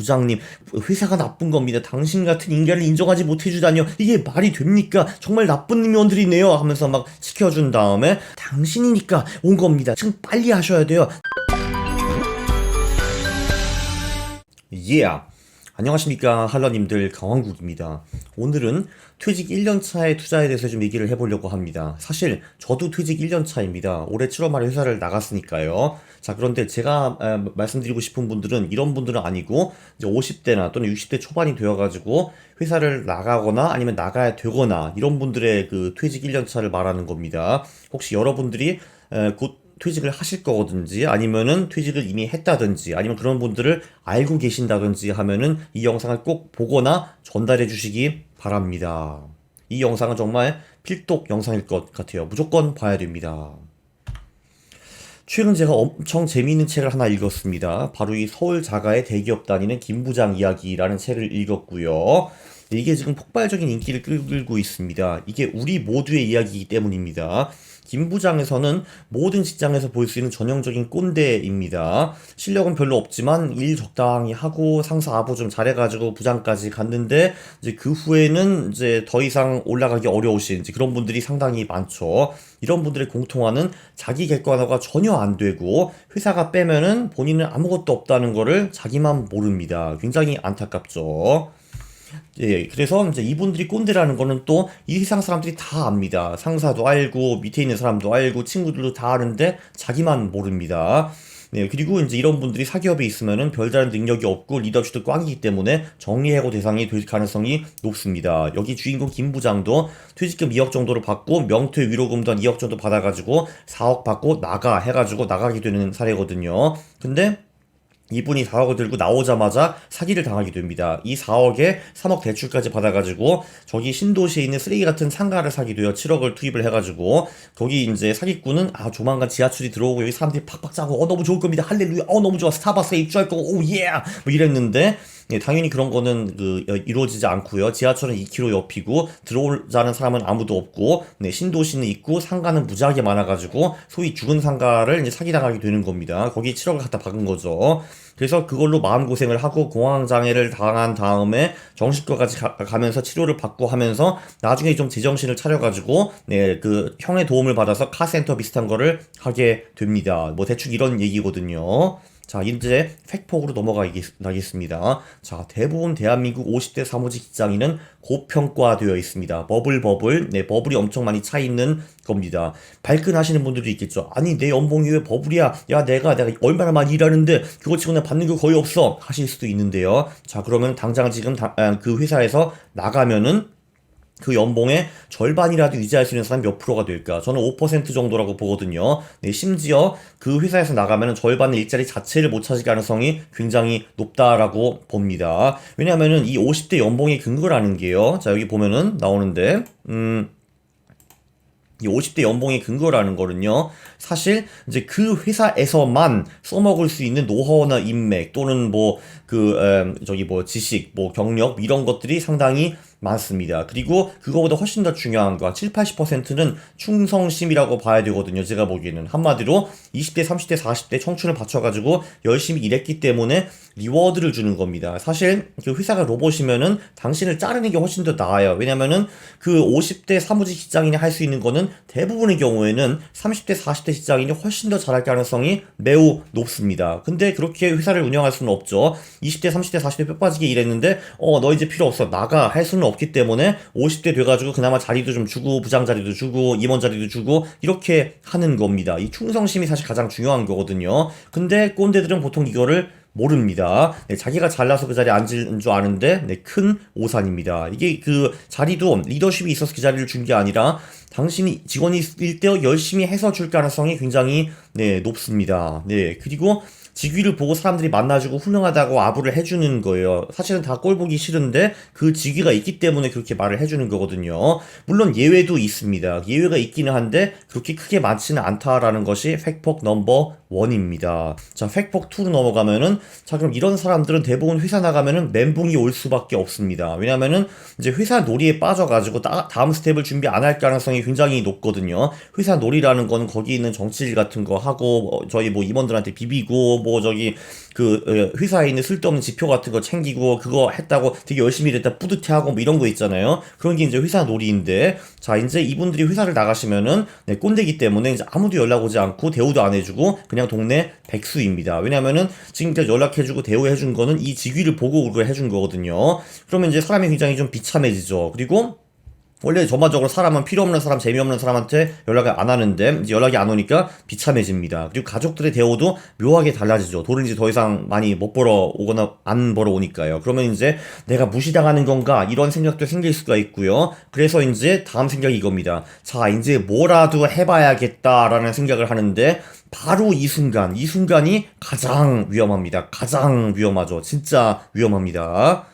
부장님 회사가 나쁜 겁니다. 당신 같은 인간을 인정하지 못해주다니요. 이게 말이 됩니까? 정말 나쁜 임원들이네요. 하면서 막 시켜준 다음에 당신이니까 온 겁니다. 지금 빨리 하셔야 돼요. 예. Yeah. 안녕하십니까 할러님들 강왕국입니다. 오늘은 퇴직 1년차의 투자에 대해서 좀 얘기를 해보려고 합니다. 사실 저도 퇴직 1년차입니다. 올해 7월 말에 회사를 나갔으니까요. 자 그런데 제가 에, 말씀드리고 싶은 분들은 이런 분들은 아니고 이제 50대나 또는 60대 초반이 되어가지고 회사를 나가거나 아니면 나가야 되거나 이런 분들의 그 퇴직 1년차를 말하는 겁니다. 혹시 여러분들이 에, 곧 퇴직을 하실 거든지 아니면은 퇴직을 이미 했다든지 아니면 그런 분들을 알고 계신다든지 하면은 이 영상을 꼭 보거나 전달해 주시기 바랍니다. 이 영상은 정말 필독 영상일 것 같아요. 무조건 봐야 됩니다. 최근 제가 엄청 재미있는 책을 하나 읽었습니다. 바로 이 서울 자가의 대기업 다니는 김 부장 이야기라는 책을 읽었고요. 이게 지금 폭발적인 인기를 끌고 있습니다. 이게 우리 모두의 이야기이기 때문입니다. 김 부장에서는 모든 직장에서 볼 수 있는 전형적인 꼰대입니다. 실력은 별로 없지만 일 적당히 하고 상사 아부 좀 잘해가지고 부장까지 갔는데 이제 그 후에는 이제 더 이상 올라가기 어려우신 그런 분들이 상당히 많죠. 이런 분들의 공통화는 자기 객관화가 전혀 안 되고 회사가 빼면은 본인은 아무것도 없다는 거를 자기만 모릅니다. 굉장히 안타깝죠. 예, 그래서 이제 이분들이 꼰대라는 거는 또 이 세상 사람들이 다 압니다. 상사도 알고, 밑에 있는 사람도 알고, 친구들도 다 아는데 자기만 모릅니다. 네, 그리고 이제 이런 분들이 사기업에 있으면은 별다른 능력이 없고 리더십도 꽝이기 때문에 정리해고 대상이 될 가능성이 높습니다. 여기 주인공 김 부장도 퇴직금 2억 정도를 받고 명퇴 위로금도 한 2억 정도 받아가지고 4억 받고 나가 해가지고 나가게 되는 사례거든요. 근데 이분이 4억을 들고 나오자마자 사기를 당하게 됩니다. 이 4억에 3억 대출까지 받아가지고 저기 신도시에 있는 쓰레기 같은 상가를 사기도요. 7억을 투입을 해가지고 거기 이제 사기꾼은 아 조만간 지하철이 들어오고 여기 사람들이 팍팍 짜고 어 너무 좋을 겁니다. 할렐루야. 어 너무 좋아. 스타벅스에 입주할 거고 오 예. 뭐 이랬는데 예, 당연히 그런 거는 그 이루어지지 않고요. 지하철은 2km 옆이고 들어오자는 사람은 아무도 없고 네, 신도시는 있고 상가는 무지하게 많아가지고 소위 죽은 상가를 이제 사기당하게 되는 겁니다. 거기 7억을 갖다 박은 거죠. 그래서 그걸로 마음고생을 하고 공황장애를 당한 다음에 정신과까지 가, 면서 치료를 받고 하면서 나중에 좀 제정신을 차려가지고 네, 그 형의 도움을 받아서 카센터 비슷한 거를 하게 됩니다. 뭐 대충 이런 얘기거든요. 자, 이제 팩폭으로 넘어가겠습니다. 자, 대부분 대한민국 50대 사무직 직장인은 고평가되어 있습니다. 버블 버블, 네, 버블이 엄청 많이 차 있는 겁니다. 발끈하시는 분들도 있겠죠. 아니, 내 연봉이 왜 버블이야? 야, 내가, 내가 얼마나 많이 일하는데 그거 치고 내 받는 거 거의 없어. 하실 수도 있는데요. 자, 그러면 당장 지금 다, 아, 그 회사에서 나가면은 그 연봉의 절반이라도 유지할 수 있는 사람이 몇 프로가 될까? 저는 5% 정도라고 보거든요. 네, 심지어 그 회사에서 나가면 절반의 일자리 자체를 못 찾을 가능성이 굉장히 높다라고 봅니다. 왜냐하면은 이 50대 연봉의 근거라는 게요. 자, 여기 보면은 나오는데, 음, 이 50대 연봉의 근거라는 거는요, 사실 이제 그 회사에서만 써먹을 수 있는 노하우나 인맥 또는 뭐 그, 에, 저기 뭐 지식, 뭐 경력 이런 것들이 상당히 많습니다. 그리고 그거보다 훨씬 더 중요한 거, 7, 80%는 충성심이라고 봐야 되거든요. 제가 보기에는. 한마디로 20대, 30대, 40대 청춘을 바쳐가지고 열심히 일했기 때문에 리워드를 주는 겁니다. 사실 그 회사가 로봇이면은 당신을 자르는 게 훨씬 더 나아요. 왜냐면은 그 50대 사무직 직장인이 할 수 있는 거는 대부분의 경우에는 30대, 40대 직장인이 훨씬 더 잘할 가능성이 매우 높습니다. 근데 그렇게 회사를 운영할 수는 없죠. 20대, 30대, 40대 뼈 빠지게 일했는데 어, 너 이제 필요 없어. 나가 할 수는 없기 때문에 50대 돼가지고 그나마 자리도 좀 주고 부장 자리도 주고 임원 자리도 주고 이렇게 하는 겁니다. 이 충성심이 사실 가장 중요한 거거든요. 근데 꼰대들은 보통 이거를 모릅니다. 네, 자기가 잘나서 그 자리에 앉은 줄 아는데 네, 큰 오산입니다. 이게 그 자리도 리더십이 있어서 그 자리를 준 게 아니라 당신이 직원일 때 열심히 해서 줄 가능성이 굉장히 네, 높습니다. 네, 그리고 직위를 보고 사람들이 만나주고 훌륭하다고 아부를 해주는 거예요. 사실은 다 꼴 보기 싫은데 그 직위가 있기 때문에 그렇게 말을 해주는 거거든요. 물론 예외도 있습니다. 예외가 있기는 한데 그렇게 크게 많지는 않다라는 것이 팩폭 넘버 원입니다. 자, 팩폭 2로 넘어가면은 자 그럼 이런 사람들은 대부분 회사 나가면은 멘붕이 올 수밖에 없습니다. 왜냐면은 이제 회사 놀이에 빠져가지고 다, 다음 스텝을 준비 안 할 가능성이 굉장히 높거든요. 회사 놀이라는 거는 거기 있는 정치질 같은 거 하고 어, 저희 뭐 임원들한테 비비고 뭐 저기 그 어, 회사에 있는 쓸데없는 지표 같은 거 챙기고 그거 했다고 되게 열심히 일했다 뿌듯해하고 뭐 이런 거 있잖아요. 그런 게 이제 회사 놀이인데 자 이제 이분들이 회사를 나가시면은 네, 꼰대기 때문에 이제 아무도 연락 오지 않고 대우도 안 해주고 그냥 동네 백수입니다. 왜냐면은 지금까지 연락해주고 대우해준 거는 이 직위를 보고 그걸 해준 거거든요. 그러면 이제 사람이 굉장히 좀 비참해지죠. 그리고 원래 전반적으로 사람은 필요 없는 사람, 재미없는 사람한테 연락을 안 하는데 이제 연락이 안 오니까 비참해집니다. 그리고 가족들의 대우도 묘하게 달라지죠. 돈을 이제 더 이상 많이 못 벌어 오거나 안 벌어 오니까요. 그러면 이제 내가 무시당하는 건가 이런 생각도 생길 수가 있고요. 그래서 이제 다음 생각이 이겁니다. 자, 이제 뭐라도 해봐야겠다라는 생각을 하는데 바로 이 순간, 이 순간이 가장 위험합니다. 가장 위험하죠. 진짜 위험합니다.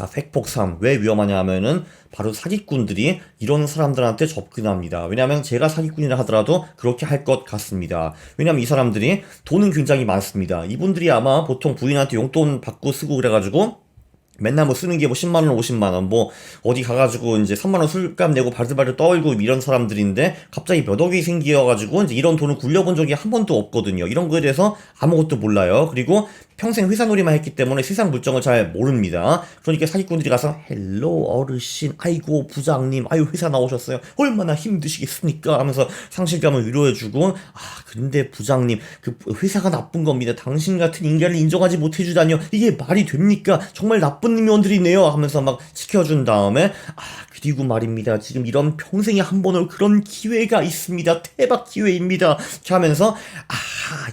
자, 팩폭3. 왜 위험하냐 하면은 바로 사기꾼들이 이런 사람들한테 접근합니다. 왜냐하면 제가 사기꾼이라 하더라도 그렇게 할 것 같습니다. 왜냐하면 이 사람들이 돈은 굉장히 많습니다. 이분들이 아마 보통 부인한테 용돈 받고 쓰고 그래가지고 맨날 뭐 쓰는 게 뭐 10만원, 50만원, 뭐 어디 가가지고 이제 3만원 술값 내고 바들바들 떨고 이런 사람들인데 갑자기 몇 억이 생겨가지고 이제 이런 돈을 굴려본 적이 한 번도 없거든요. 이런 거에 대해서 아무것도 몰라요. 그리고 평생 회사놀이만 했기 때문에 세상 물정을 잘 모릅니다. 그러니까 사기꾼들이 가서 헬로 어르신, 아이고 부장님, 아유 회사 나오셨어요. 얼마나 힘드시겠습니까? 하면서 상실감을 위로해주고 아 근데 부장님 그 회사가 나쁜 겁니다. 당신 같은 인간을 인정하지 못해주다니요. 이게 말이 됩니까? 정말 나쁜 임원들이네요. 하면서 막 지켜준 다음에 아 그리고 말입니다. 지금 이런 평생에 한 번 올 그런 기회가 있습니다. 대박 기회입니다. 하면서 아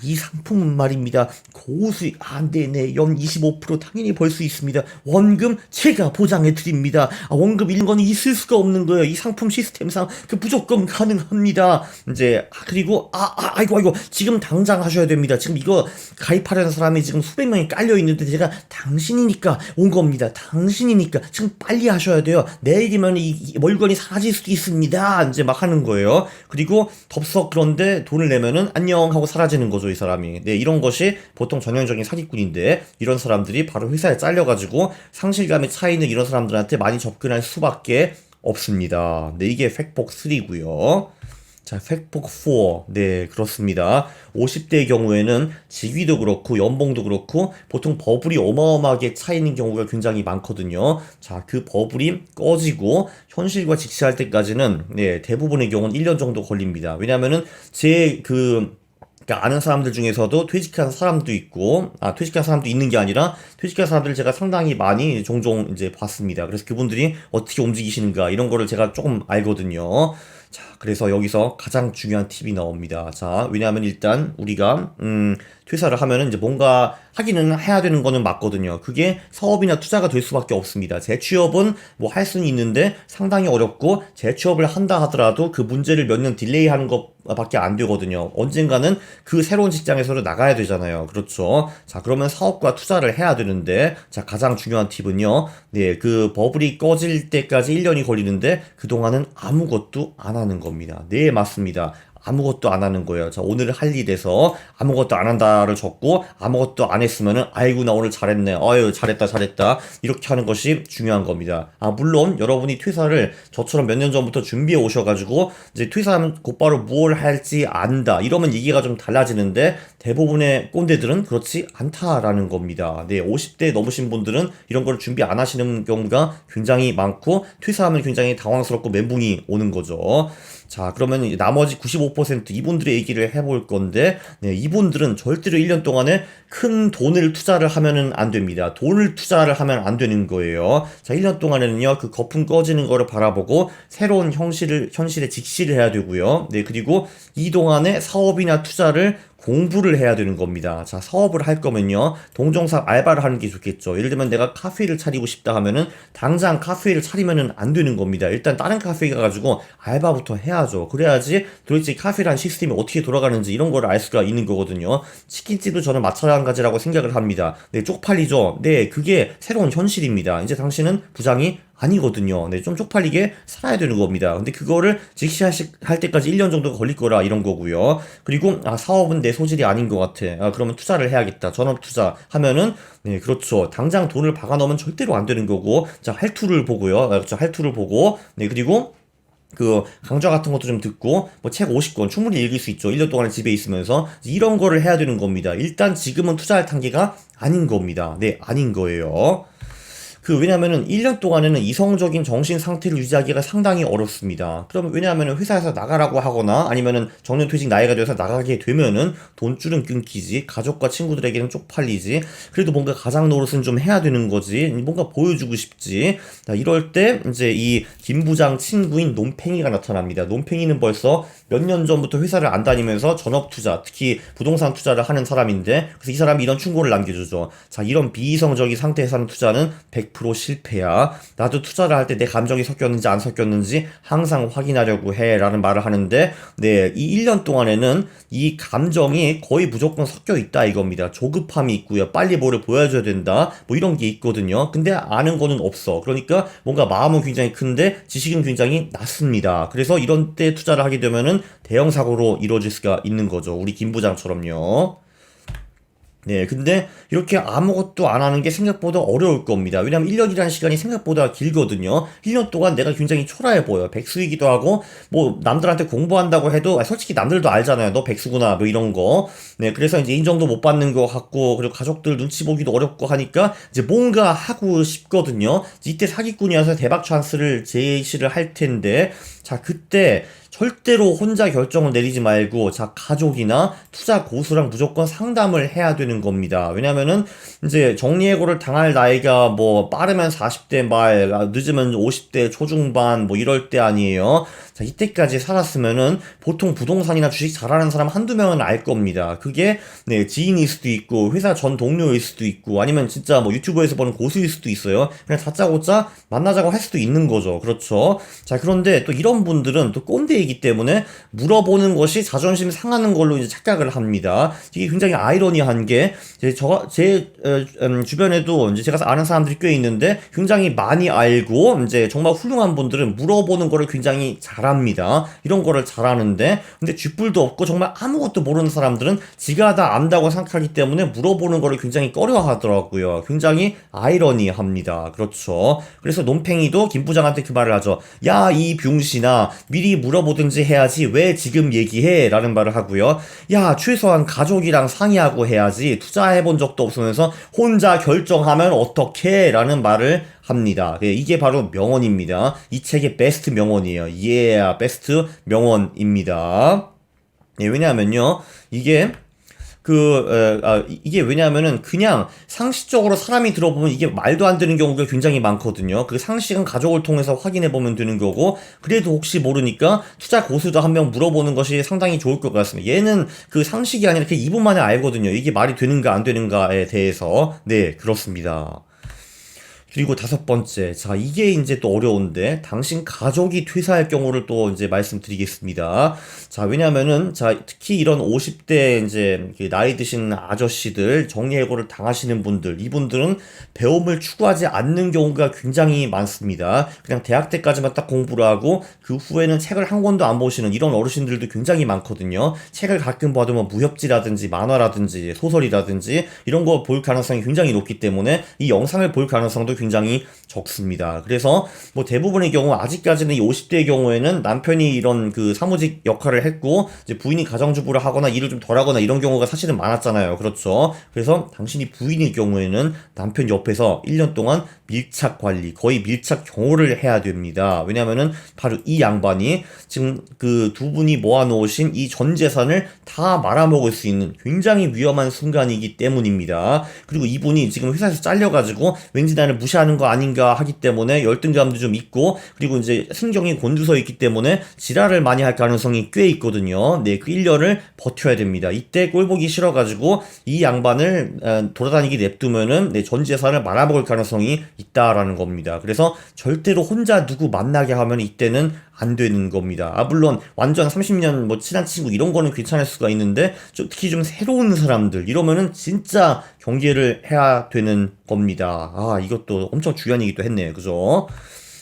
이 상품은 말입니다. 고수익 아 네네 연 25% 당연히 벌 수 있습니다. 원금 제가 보장해 드립니다. 아, 원금 이런 거는 있을 수가 없는 거예요. 이 상품 시스템상 그 무조건 가능합니다. 이제 아, 그리고 아, 아 아이고 아이고 지금 당장 하셔야 됩니다. 지금 이거 가입하려는 사람이 지금 수백 명이 깔려 있는데 제가 당신이니까 온 겁니다. 당신이니까 지금 빨리 하셔야 돼요. 내일이면 이, 이 물건이 사라질 수도 있습니다. 이제 막 하는 거예요. 그리고 덥석 그런데 돈을 내면은 안녕 하고 사라지는 거죠, 이 사람이. 네, 이런 것이 보통 전형적인 사기 꾼인데 이런 사람들이 바로 회사에 잘려가지고 상실감에 차 있는 이런 사람들한테 많이 접근할 수밖에 없습니다. 네, 이게 팩폭 3고요. 자, 팩폭 4. 네, 그렇습니다. 50대의 경우에는 직위도 그렇고 연봉도 그렇고 보통 버블이 어마어마하게 차 있는 경우가 굉장히 많거든요. 자, 그 버블이 꺼지고 현실과 직시할 때까지는 네, 대부분의 경우는 1년 정도 걸립니다. 왜냐면은 제그 그러니까 아는 사람들 중에서도 퇴직한 사람도 있고, 아, 퇴직한 사람도 있는 게 아니라, 퇴직한 사람들 제가 상당히 많이 종종 이제 봤습니다. 그래서 그분들이 어떻게 움직이시는가, 이런 거를 제가 조금 알거든요. 자, 그래서 여기서 가장 중요한 팁이 나옵니다. 자, 왜냐하면 일단 우리가, 음, 퇴사를 하면은 이제 뭔가 하기는 해야 되는 거는 맞거든요. 그게 사업이나 투자가 될 수밖에 없습니다. 재취업은 뭐 할 수는 있는데 상당히 어렵고 재취업을 한다 하더라도 그 문제를 몇 년 딜레이 하는 것밖에 안 되거든요. 언젠가는 그 새로운 직장에서도 나가야 되잖아요. 그렇죠. 자, 그러면 사업과 투자를 해야 되는 데 자, 가장 중요한 팁은요. 네, 그 버블이 꺼질 때까지 1년이 걸리는데 그동안은 아무것도 안 하는 겁니다. 네, 맞습니다. 아무것도 안 하는 거예요. 자, 오늘 할 일에서 아무것도 안 한다를 적고 아무것도 안 했으면은 아이고 나 오늘 잘했네. 아유 잘했다 잘했다. 이렇게 하는 것이 중요한 겁니다. 아 물론 여러분이 퇴사를 저처럼 몇 년 전부터 준비해 오셔가지고 이제 퇴사하면 곧바로 뭘 할지 안다. 이러면 얘기가 좀 달라지는데 대부분의 꼰대들은 그렇지 않다라는 겁니다. 네, 50대 넘으신 분들은 이런 걸 준비 안 하시는 경우가 굉장히 많고 퇴사하면 굉장히 당황스럽고 멘붕이 오는 거죠. 자, 그러면 나머지 95% 이분들의 얘기를 해볼 건데, 네, 이분들은 절대로 1년 동안에 큰 돈을 투자를 하면은 안 됩니다. 돈을 투자를 하면 안 되는 거예요. 자, 1년 동안에는요, 그 거품 꺼지는 거를 바라보고 새로운 현실을, 현실에 직시를 해야 되고요. 네, 그리고 이 동안에 사업이나 투자를 공부를 해야 되는 겁니다. 자, 사업을 할 거면요. 동종사 알바를 하는 게 좋겠죠. 예를 들면 내가 카페를 차리고 싶다 하면은 당장 카페를 차리면은 안 되는 겁니다. 일단 다른 카페에 가가지고 알바부터 해야죠. 그래야지 도대체 카페라는 시스템이 어떻게 돌아가는지 이런 걸 알 수가 있는 거거든요. 치킨집도 저는 마찬가지라고 생각을 합니다. 네, 쪽팔리죠. 네, 그게 새로운 현실입니다. 이제 당신은 부장이 아니거든요. 네, 좀 쪽팔리게 살아야 되는 겁니다. 근데 그거를 직시할 때까지 1년 정도 걸릴 거라 이런 거고요. 그리고 아, 사업은 내 소질이 아닌 것 같아. 아, 그러면 투자를 해야겠다. 전업 투자 하면은 네, 그렇죠. 당장 돈을 박아 넣으면 절대로 안 되는 거고. 자, 할투를 보고요. 아, 그렇죠. 할투를 보고 네, 그리고 그 강좌 같은 것도 좀 듣고 뭐 책 50권 충분히 읽을 수 있죠. 1년 동안 집에 있으면서 이런 거를 해야 되는 겁니다. 일단 지금은 투자할 단계가 아닌 겁니다. 네, 아닌 거예요. 그 왜냐면은 1년 동안에는 이성적인 정신 상태를 유지하기가 상당히 어렵습니다. 그러면 왜냐하면은 회사에서 나가라고 하거나 아니면은 정년퇴직 나이가 돼서 나가게 되면은 돈줄은 끊기지 가족과 친구들에게는 쪽팔리지 그래도 뭔가 가장 노릇은 좀 해야 되는 거지 뭔가 보여주고 싶지 자, 이럴 때 이제 이 김 부장 친구인 논팽이가 나타납니다. 논팽이는 벌써 몇 년 전부터 회사를 안 다니면서 전업 투자 특히 부동산 투자를 하는 사람인데 그래서 이 사람이 이런 충고를 남겨주죠. 자 이런 비이성적인 상태에서 하는 투자는 100% 실패야. 나도 투자를 할 때 내 감정이 섞였는지 안 섞였는지 항상 확인하려고 해. 라는 말을 하는데, 네, 이 1년 동안에는 이 감정이 거의 무조건 섞여 있다 이겁니다. 조급함이 있고요. 빨리 뭐를 보여줘야 된다. 뭐 이런 게 있거든요. 근데 아는 거는 없어. 그러니까 뭔가 마음은 굉장히 큰데 지식은 굉장히 낮습니다. 그래서 이런 때 투자를 하게 되면은 대형 사고로 이루어질 수가 있는 거죠. 우리 김 부장처럼요. 네, 근데 이렇게 아무것도 안 하는 게 생각보다 어려울 겁니다. 왜냐면 1년이라는 시간이 생각보다 길거든요. 1년 동안 내가 굉장히 초라해 보여. 백수이기도 하고, 뭐, 남들한테 공부한다고 해도, 아, 솔직히 남들도 알잖아요. 너 백수구나, 뭐 이런 거. 네, 그래서 이제 인정도 못 받는 것 같고, 그리고 가족들 눈치 보기도 어렵고 하니까, 이제 뭔가 하고 싶거든요. 이때 사기꾼이어서 대박 찬스를 제시를 할 텐데, 자, 그때 절대로 혼자 결정을 내리지 말고 자 가족이나 투자 고수랑 무조건 상담을 해야 되는 겁니다. 왜냐면은 이제 정리해고를 당할 나이가 뭐 빠르면 40대 말, 아, 늦으면 50대 초중반 뭐 이럴 때 아니에요. 자 이때까지 살았으면은 보통 부동산이나 주식 잘하는 사람 한두 명은 알 겁니다. 그게 네 지인일 수도 있고 회사 전 동료일 수도 있고 아니면 진짜 뭐 유튜브에서 보는 고수일 수도 있어요. 그냥 다짜고짜 만나자고 할 수도 있는 거죠. 그렇죠. 자 그런데 또 이런 분들은 또 꼰대 이기 때문에 물어보는 것이 자존심 상하는 걸로 이제 착각을 합니다. 이게 굉장히 아이러니한 게 제, 저, 제 음, 주변에도 이제 제가 아는 사람들이 꽤 있는데 굉장히 많이 알고 이제 정말 훌륭한 분들은 물어보는 거를 굉장히 잘합니다. 이런 거를 잘하는데 근데 쥐뿔도 없고 정말 아무것도 모르는 사람들은 지가 다 안다고 생각하기 때문에 물어보는 거를 굉장히 꺼려하더라고요. 굉장히 아이러니합니다. 그렇죠. 그래서 논팽이도 김 부장한테 그 말을 하죠. 야 이 병신아 미리 물어보 든지 해야지 왜 지금 얘기해? 라는 말을 하고요. 야 최소한 가족이랑 상의하고 해야지 투자해 본 적도 없으면서 혼자 결정하면 어떻게? 라는 말을 합니다. 예, 이게 바로 명언입니다. 이 책의 베스트 명언이에요. 예, yeah, 베스트 명언입니다. 예, 왜냐하면요, 이게 그, 에, 아, 이게 왜냐하면은 그냥 상식적으로 사람이 들어보면 이게 말도 안 되는 경우가 굉장히 많거든요. 그 상식은 가족을 통해서 확인해 보면 되는 거고, 그래도 혹시 모르니까 투자 고수도 한 명 물어보는 것이 상당히 좋을 것 같습니다. 얘는 그 상식이 아니라 그 2분 만에 알거든요. 이게 말이 되는가 안 되는가에 대해서. 네, 그렇습니다. 그리고 다섯 번째, 자, 이게 이제 또 어려운데, 당신 가족이 퇴사할 경우를 또 이제 말씀드리겠습니다. 자, 왜냐면은, 자, 특히 이런 50대 이제 그 나이 드신 아저씨들, 정리해고를 당하시는 분들, 이분들은 배움을 추구하지 않는 경우가 굉장히 많습니다. 그냥 대학 때까지만 딱 공부를 하고, 그 후에는 책을 한 권도 안 보시는 이런 어르신들도 굉장히 많거든요. 책을 가끔 봐도 뭐 무협지라든지 만화라든지 소설이라든지 이런 거 볼 가능성이 굉장히 높기 때문에 이 영상을 볼 가능성도 굉장히 굉장히 적습니다. 그래서 뭐 대부분의 경우 아직까지는 이 50대의 경우에는 남편이 이런 그 사무직 역할을 했고 이제 부인이 가정주부를 하거나 일을 좀 덜하거나 이런 경우가 사실은 많았잖아요. 그렇죠. 그래서 당신이 부인일 경우에는 남편 옆에서 1년 동안 밀착 관리, 거의 밀착 경호를 해야 됩니다. 왜냐면은 바로 이 양반이 지금 그 두 분이 모아놓으신 이 전 재산을 다 말아먹을 수 있는 굉장히 위험한 순간이기 때문입니다. 그리고 이분이 지금 회사에서 잘려가지고 왠지 나를 무시 하는 거 아닌가 하기 때문에 열등감도 좀 있고 그리고 이제 신경이 곤두서 있기 때문에 지랄을 많이 할 가능성이 꽤 있거든요. 네, 그 1년을 버텨야 됩니다. 이때 꼴 보기 싫어가지고 이 양반을 어, 돌아다니게 냅두면은 네, 전 재산을 말아먹을 가능성이 있다라는 겁니다. 그래서 절대로 혼자 누구 만나게 하면 이때는 안 되는 겁니다. 아, 물론 완전 30년 뭐 친한 친구 이런 거는 괜찮을 수가 있는데 좀 특히 좀 새로운 사람들 이러면은 진짜 경계를 해야 되는 겁니다. 아, 이것도 엄청 중요한 얘기도 했네요. 그죠?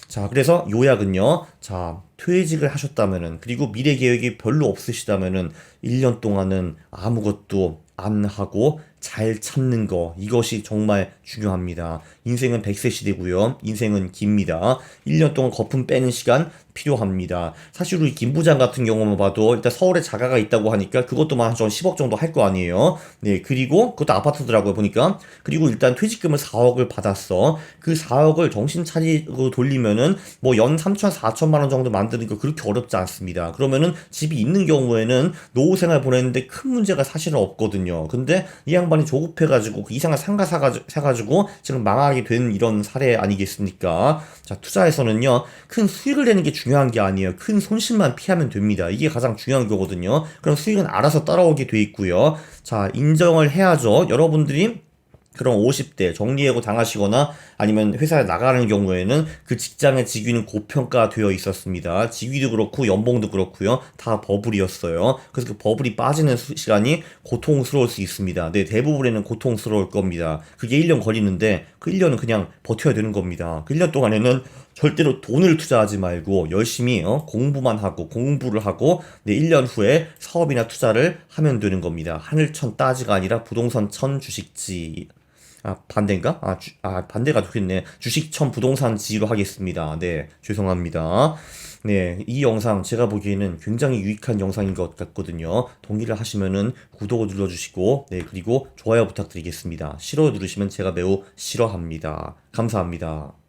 자, 그래서 요약은요. 자, 퇴직을 하셨다면은 그리고 미래 계획이 별로 없으시다면은 1년 동안은 아무것도 안 하고 잘 참는 거 이것이 정말 중요합니다. 인생은 100세 시대고요. 인생은 깁니다. 1년 동안 거품 빼는 시간 필요합니다. 사실 우리 김 부장 같은 경우만 봐도 일단 서울에 자가가 있다고 하니까 그것도 한 10억 정도 할 거 아니에요. 네, 그리고 그것도 아파트더라고요, 보니까. 그리고 일단 퇴직금을 4억을 받았어. 그 4억을 정신 차리고 돌리면은 뭐 연 3천, 4천만 원 정도 만드는 거 그렇게 어렵지 않습니다. 그러면은 집이 있는 경우에는 노후 생활 보냈는데 큰 문제가 사실은 없거든요. 근데 이 양반 이 조급해가지고 그 이상한 상가 사가지고, 사가지고 지금 망하게 된 이런 사례 아니겠습니까? 자, 투자에서는요, 큰 수익을 내는 게 중요한 게 아니에요. 큰 손실만 피하면 됩니다. 이게 가장 중요한 거거든요. 그럼 수익은 알아서 따라오게 돼 있고요. 자, 인정을 해야죠. 여러분들이 그런 50대 정리해고 당하시거나 아니면 회사에 나가는 경우에는 그 직장의 직위는 고평가되어 있었습니다. 직위도 그렇고 연봉도 그렇고요. 다 버블이었어요. 그래서 그 버블이 빠지는 수- 시간이 고통스러울 수 있습니다. 네, 대부분에는 고통스러울 겁니다. 그게 1년 걸리는데 그 1년은 그냥 버텨야 되는 겁니다. 그 1년 동안에는 절대로 돈을 투자하지 말고 열심히 어, 공부만 하고 공부를 하고 네, 1년 후에 사업이나 투자를 하면 되는 겁니다. 하늘천 따지가 아니라 부동산 천 주식지. 아, 반대인가? 아, 주, 아, 반대가 좋겠네. 주식천 부동산 지로 하겠습니다. 네, 죄송합니다. 네, 이 영상 제가 보기에는 굉장히 유익한 영상인 것 같거든요. 동의를 하시면은 구독을 눌러주시고, 네, 그리고 좋아요 부탁드리겠습니다. 싫어 누르시면 제가 매우 싫어합니다. 감사합니다.